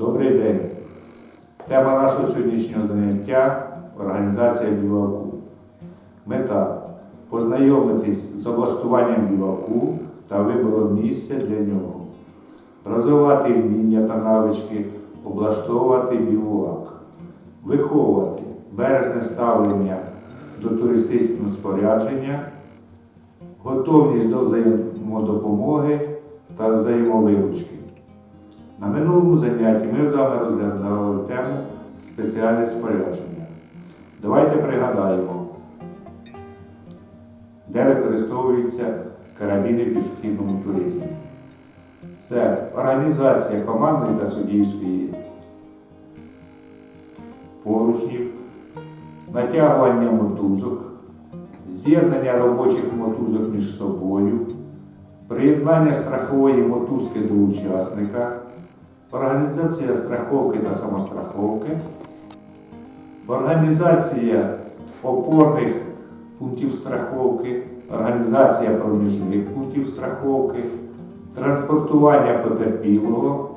Добрий день. Тема нашого сьогоднішнього заняття організація біваку. Мета познайомитись з облаштуванням біваку та вибором місця для нього, розвивати вміння та навички, облаштовувати бівак, виховувати бережне ставлення до туристичного спорядження, готовність до взаємодопомоги та взаємовиручки. На минулому занятті ми з вами розглядали тему спеціальне спорядження. Давайте пригадаємо, де використовуються карабіни в пішохідному туризмі. Це організація командної та суддівської поручнів, натягування мотузок, з'єднання робочих мотузок між собою, приєднання страхової мотузки до учасника, організація страховки та самостраховки, організація опорних пунктів страховки, організація проміжних пунктів страховки, транспортування потерпілого,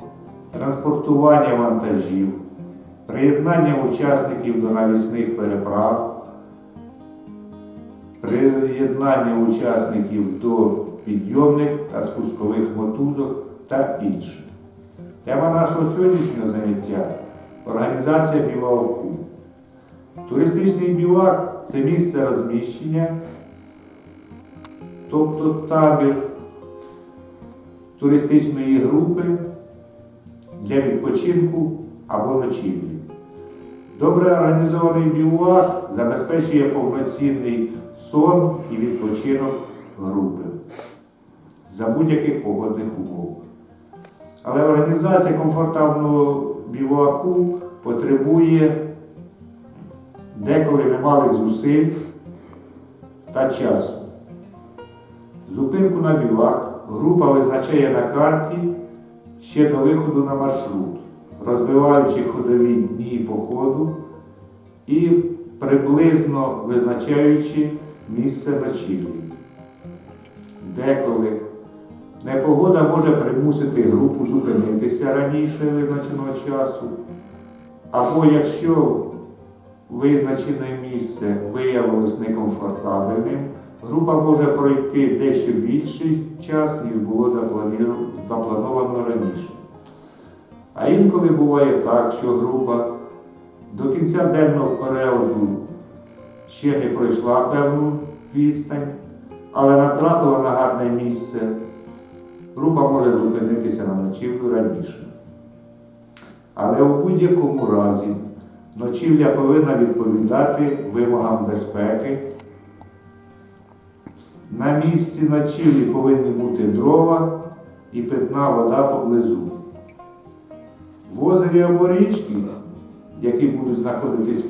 транспортування вантажів, приєднання учасників до навісних переправ, приєднання учасників до підйомних та спускових мотузок та інше. Тема нашого сьогоднішнього заняття організація біваку. Туристичний бівак це місце розміщення, тобто табір туристичної групи для відпочинку або ночівлі. Добре організований бівак забезпечує повноцінний сон і відпочинок групи за будь-яких погодних умов. Але організація комфортабного біваку потребує деколи немалих зусиль та часу. Зупинку на бівак група визначає на карті ще до виходу на маршрут, розбиваючи ходові дні походу і приблизно визначаючи місце ночівлі. Деколи Непогода може примусити групу зупинитися раніше визначеного часу, або якщо визначене місце виявилось некомфортабельним, група може пройти дещо більший час, ніж було заплановано раніше. А інколи буває так, що група до кінця денного періоду ще не пройшла певну відстань, але натрапила на гарне місце група може зупинитися на ночівлю раніше. Але у будь-якому разі ночівля повинна відповідати вимогам безпеки. На місці ночівлі повинні бути дрова і питна вода поблизу. В озері або річки, які будуть знаходитись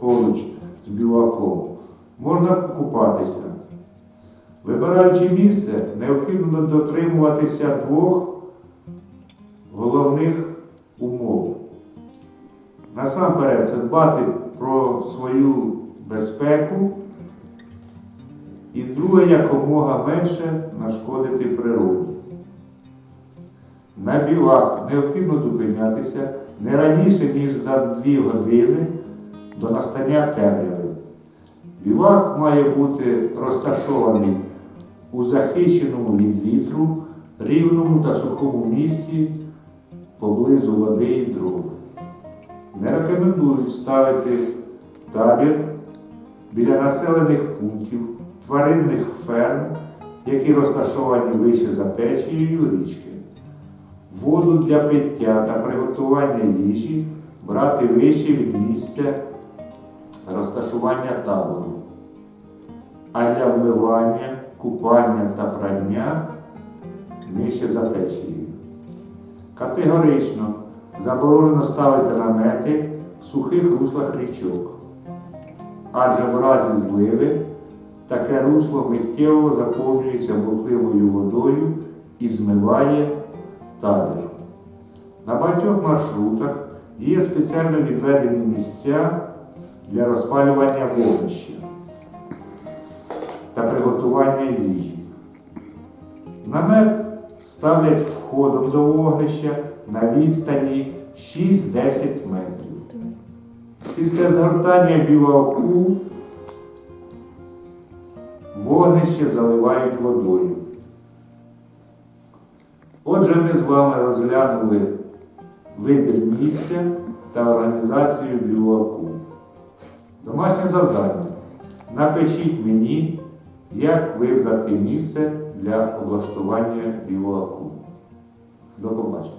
поруч з біваком, можна купатися. Вибираючи місце, необхідно дотримуватися двох головних умов. Насамперед, це дбати про свою безпеку і друге, якомога менше нашкодити природі. На бівак необхідно зупинятися не раніше, ніж за 2 години до настання темряви. Бівак має бути розташований у захищеному від вітру, рівному та сухому місці поблизу води і дров. Не рекомендують ставити табір біля населених пунктів, тваринних ферм, які розташовані вище за течією річки. Воду для пиття та приготування їжі брати вище від місця розташування табору. А для вмивання, купання та прання нижче за течією. Категорично заборонено ставити намети в сухих руслах річок. Адже в разі зливи таке русло миттєво заповнюється бурхливою водою і змиває табір. На багатьох маршрутах є спеціально відведені місця для розпалювання вогнища та приготування їжі. Намет ставлять входом до вогнища на відстані 6-10 метрів. Після згортання біваку вогнище заливають водою. Отже, ми з вами розглянули вибір місця та організацію біваку. Домашнє завдання. Напишіть мені, як вибрати місце для облаштування біолаку? До побачення.